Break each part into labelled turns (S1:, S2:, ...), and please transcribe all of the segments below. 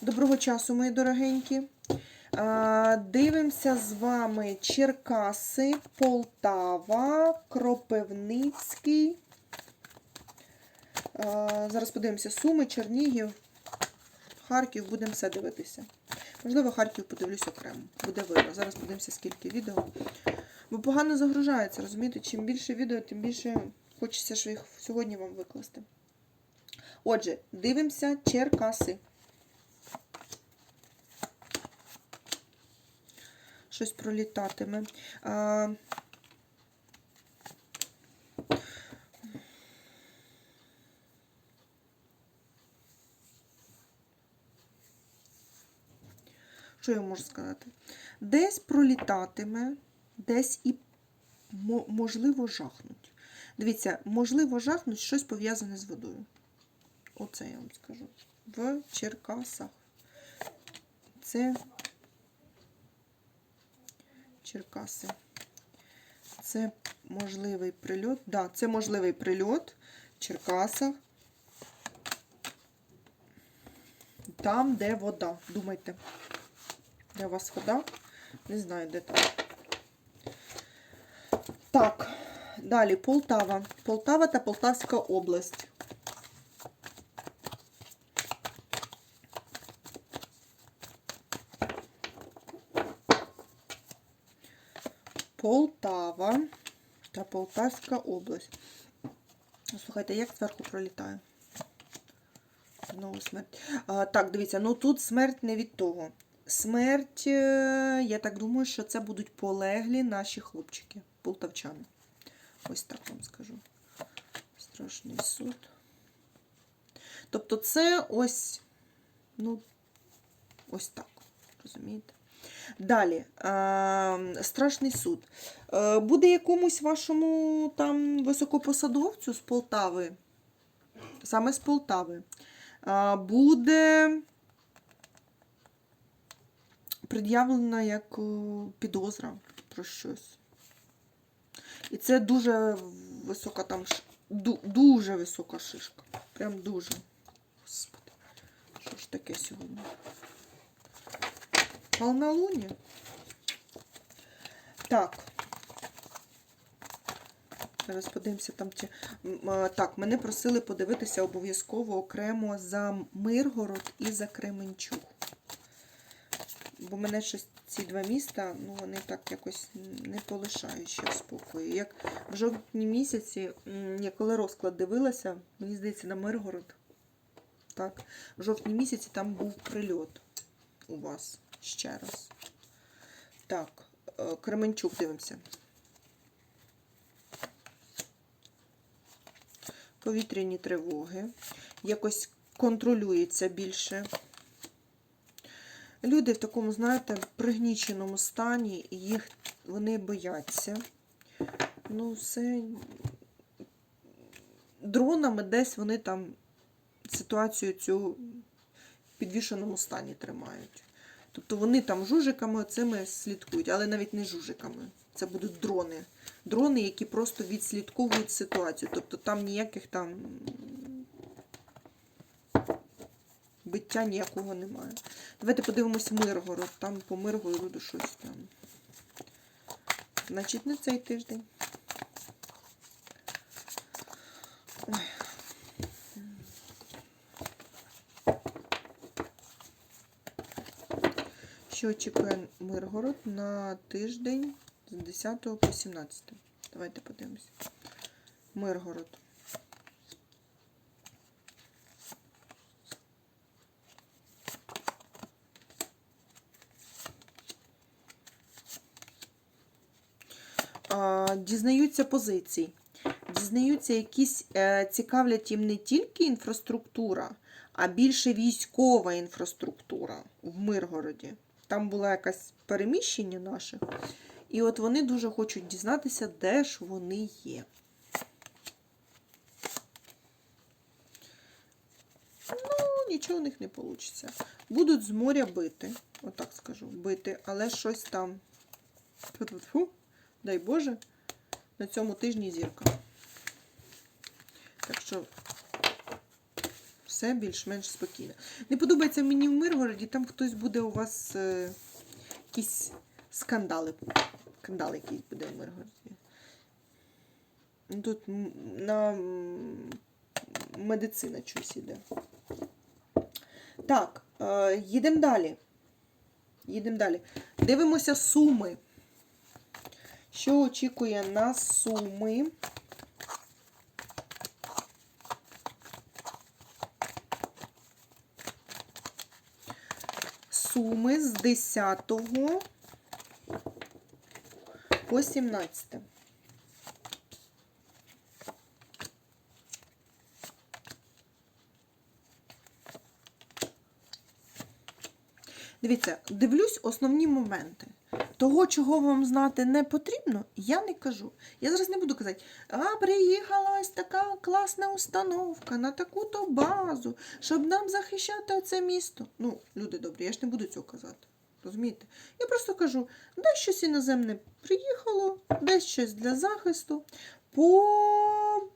S1: Доброго часу, мої дорогенькі. Дивимося з вами Черкаси, Полтава, Кропивницький. Зараз подивимося Суми, Чернігів, Харків, будемо все дивитися. Можливо, Харків подивлюсь окремо. Буде видно. Зараз подивимося, скільки відео. Бо погано загружається, розумієте? Чим більше відео, тим більше хочеться ж їх сьогодні вам викласти. Отже, дивимося Черкаси. Щось пролітатиме. А... Що я можу сказати? Десь пролітатиме, десь і можливо жахнуть. Дивіться, можливо жахнуть щось пов'язане з водою. Оце я вам скажу. В Черкасах. Це Черкаси. Це можливий прильот. Да, це можливий прильот в Черкасах. Там, де вода. Думайте. Де у вас вода? Не знаю, де там. Так, далі Полтава. Полтава та Полтавська область. Полтава та Полтавська область. Слухайте, як зверху пролітає? Знову смерть. А, так, дивіться, ну тут смерть не від того. Смерть, е, я так думаю, що це будуть полеглі наші хлопчики, полтавчани. Ось так вам скажу. Страшний суд. Тобто це ось, ну, ось так. Розумієте? Далі, е, страшний суд. Е, буде якомусь вашому там високопосадовцю з Полтави, саме з Полтави, е, буде пред'явлена як підозра про щось. І це дуже висока там, дуже висока шишка. Прям дуже. Господи, що ж таке сьогодні? Полнолуние. Так. Зараз подивимося там. Чи... Так, мене просили подивитися обов'язково окремо за Миргород і за Кременчуг. Бо мене щось ці два міста, ну вони так якось не полишають ще в спокою. Як в жовтні місяці, я коли розклад дивилася, мені здається, на Миргород. Так, в жовтні місяці там був прильот у вас ще раз. Так, е, Кременчук дивимося. Повітряні тривоги. Якось контролюється більше. Люди в такому, знаєте, пригніченому стані, їх вони бояться. Ну, все дронами десь вони там ситуацію цю в підвішеному стані тримають. Тобто вони там жужиками цими слідкують, але навіть не жужиками. Це будуть дрони. Дрони, які просто відслідковують ситуацію. Тобто там ніяких там биття ніякого немає. Давайте подивимось Миргород. Там по Миргороду щось там. Значить, не цей тиждень. Що очікує Миргород на тиждень з 10 по 17? Давайте подивимось. Миргород. Дізнаються позицій. Дізнаються якісь, е, цікавлять їм не тільки інфраструктура, а більше військова інфраструктура в Миргороді. Там було якесь переміщення наше. І от вони дуже хочуть дізнатися, де ж вони є. Ну, нічого у них не вийде. Будуть з моря бити, отак скажу, бити, але щось там. Тьфу-тьфу-тьфу, дай Боже, на цьому тижні зірка. Так що все більш-менш спокійно. Не подобається мені в Миргороді, там хтось буде у вас е, якісь скандали. Скандал якийсь буде в Миргороді. Ну, Тут на медицина чусь іде. Так, е, їдемо далі. Їдемо далі. Дивимося суми. Що очікує на суми? Суми з 10 по 17. Дивіться, дивлюсь основні моменти. Того, чого вам знати не потрібно, я не кажу. Я зараз не буду казати, а приїхала ось така класна установка на таку-то базу, щоб нам захищати оце місто. Ну, люди добрі, я ж не буду цього казати. Розумієте? Я просто кажу, десь щось іноземне приїхало, десь щось для захисту. По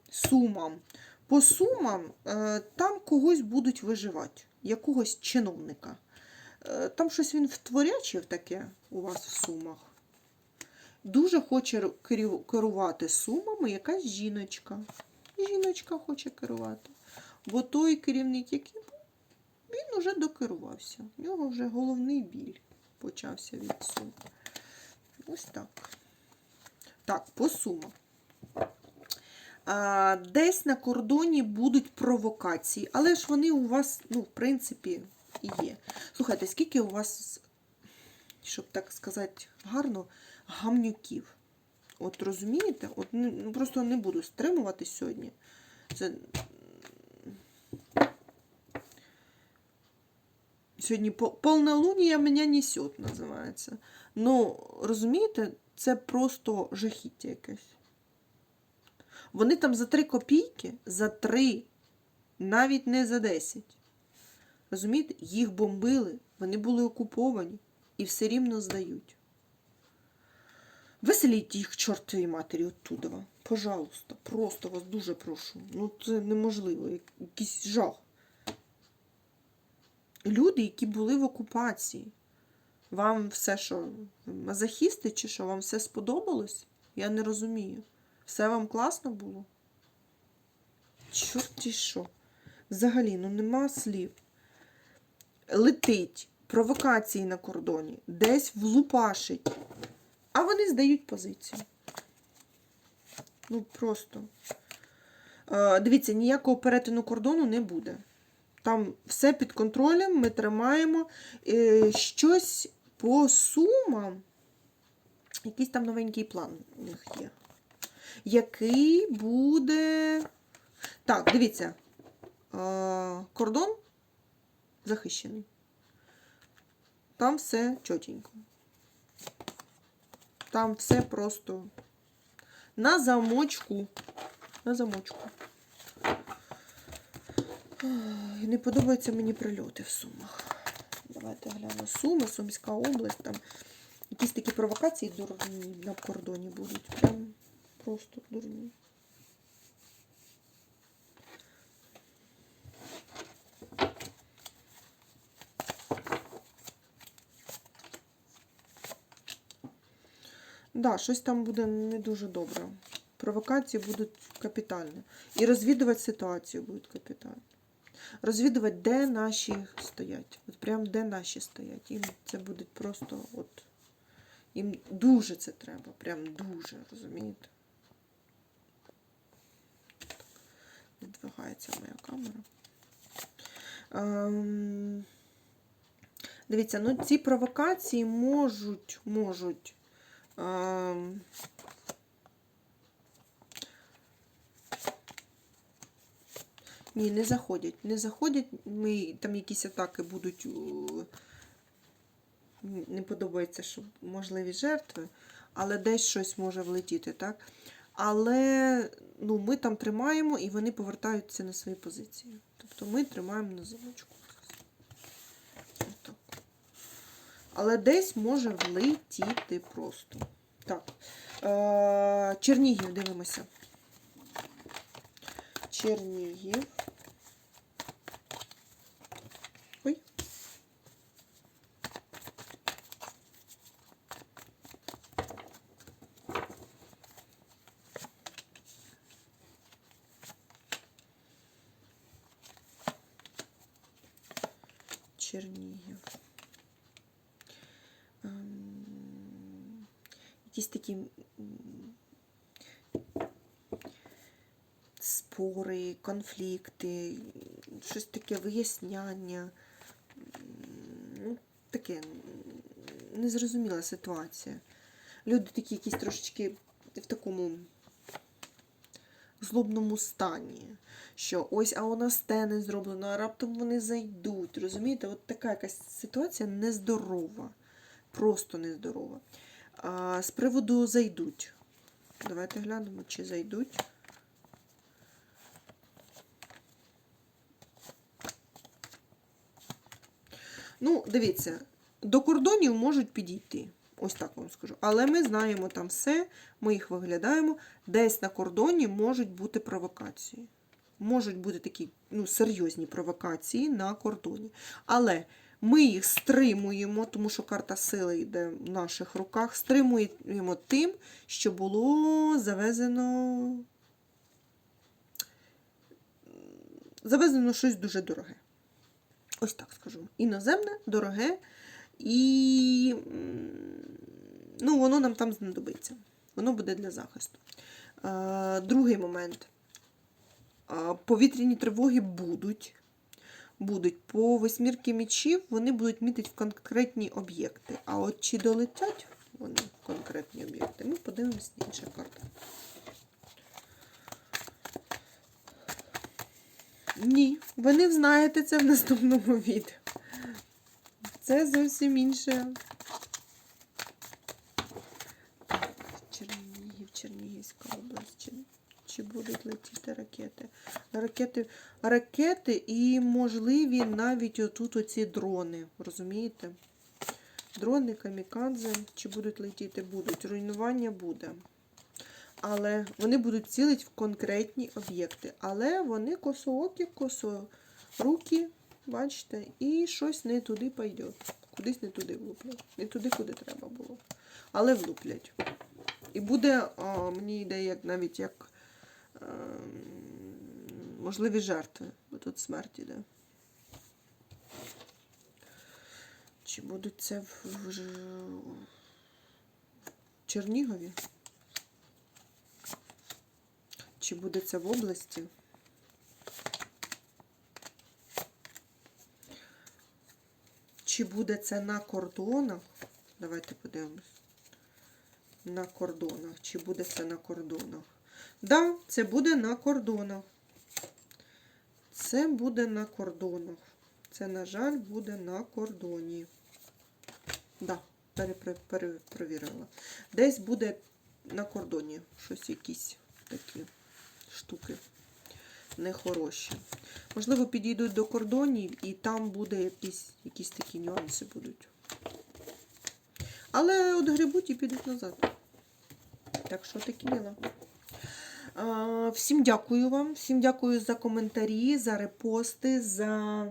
S1: сумам. По сумам е, там когось будуть виживати, якогось чиновника. Е, Там щось він втворячив таке у вас в сумах. Дуже хоче керувати сумами якась жіночка. Жіночка хоче керувати. Бо той керівник, який був, він уже докерувався. У нього вже головний біль почався від сум. Ось так. Так, по сумах. Десь на кордоні будуть провокації, але ж вони у вас, ну, в принципі, є. Слухайте, скільки у вас, щоб так сказати гарно, гамнюків? От розумієте? От ну, просто не буду стримувати сьогодні. Це... Сьогодні по- полнолуние мене несет, називається. Ну, розумієте, це просто жахіття якесь. Вони там за 3 копійки, за 3, навіть не за 10. Розумієте, їх бомбили, вони були окуповані і все рівно здають. Виселіть їх, чортовій матері, оттуда. Пожалуйста, просто вас дуже прошу. Ну це неможливо, якийсь жах. Люди, які були в окупації. Вам все, що мазохісти, чи що, вам все сподобалось? Я не розумію. Все вам класно було? Чорті що. Взагалі, ну нема слів. Летить, провокації на кордоні, десь влупашить, а вони здають позицію. Ну просто. Е, дивіться, ніякого перетину кордону не буде. Там все під контролем, ми тримаємо. Е, щось по сумам. Якийсь там новенький план у них є. Який буде. Так, дивіться. Е, кордон захищений. Там все чотенько. Там все просто на замочку. На замочку. Не подобаються мені прильоти в Сумах. Давайте гляну. Суми, Сумська область, там якісь такі провокації дурні на кордоні будуть. Прям просто дурні. Да, щось там буде не дуже добре. Провокації будуть капітальні. І розвідувати ситуацію будуть капітально. Розвідувати, де наші стоять. От прям де наші стоять. Їм це буде просто от. Їм дуже це треба. Прям дуже, розумієте? Відвигається моя камера. Ем, дивіться, ну ці провокації можуть, можуть. Ем, Ні, не заходять. Не заходять. Ми, там якісь атаки будуть. Не подобається, що можливі жертви, але десь щось може влетіти, так? Але ну, ми там тримаємо і вони повертаються на свої позиції. Тобто ми тримаємо на замочку. Отак але десь може влетіти просто. Так, е, Чернігів дивимося. Чернігів. Ой. Чернігів. Якісь такі спори, конфлікти, щось таке виясняння. Ну, таке незрозуміла ситуація. Люди такі якісь трошечки в такому злобному стані. Що ось, а у нас те не зроблено, а раптом вони зайдуть. Розумієте, от така якась ситуація нездорова. Просто нездорова. А з приводу зайдуть. Давайте глянемо, чи зайдуть. Ну, дивіться, до кордонів можуть підійти. Ось так вам скажу. Але ми знаємо там все, ми їх виглядаємо. Десь на кордоні можуть бути провокації. Можуть бути такі ну, серйозні провокації на кордоні. Але ми їх стримуємо, тому що карта сили йде в наших руках, стримуємо тим, що було завезено. Завезено щось дуже дороге. Ось так скажу. Іноземне, дороге, і ну, воно нам там знадобиться. Воно буде для захисту. Е, Другий момент. Е, Повітряні тривоги будуть. Будуть. По восьмірки мічів вони будуть мітити в конкретні об'єкти. А от чи долетять вони в конкретні об'єкти, ми подивимося інша карта. Ні, ви не знаєте це в наступному відео. Це зовсім інше. Чернігів, Чернігівська область. Чи, будуть летіти ракети? Ракети, ракети і можливі навіть отут оці дрони. Розумієте? Дрони, камікадзе, чи будуть летіти? Будуть. Руйнування буде. Але вони будуть цілити в конкретні об'єкти. Але вони косоокі, косорукі, бачите, і щось не туди пойде. Кудись не туди влуплять. Не туди, куди треба було. Але влуплять. І буде, а, мені йде як навіть як можливі жертви, бо тут смерть іде. Чи будуть це в, в, в Чернігові? Чи буде це в області? Чи буде це на кордонах? Давайте подивимось. На кордонах. Чи буде це на кордонах? Да, це буде на кордонах. Це буде на кордонах. Це, на жаль, буде на кордоні. Да, перепро- перепровірила. Десь буде на кордоні щось якісь такі штуки нехороші. Можливо, підійдуть до кордонів і там буде якісь, якісь такі нюанси будуть. Але от грибуть і підуть назад. Так що такі діла. Всім дякую вам, всім дякую за коментарі, за репости, за,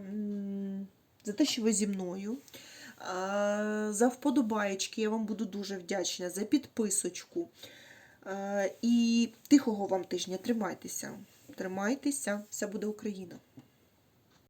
S1: за те, що ви зі мною. За вподобаєчки я вам буду дуже вдячна, за підписочку. І тихого вам тижня. Тримайтеся. Тримайтеся, все буде Україна.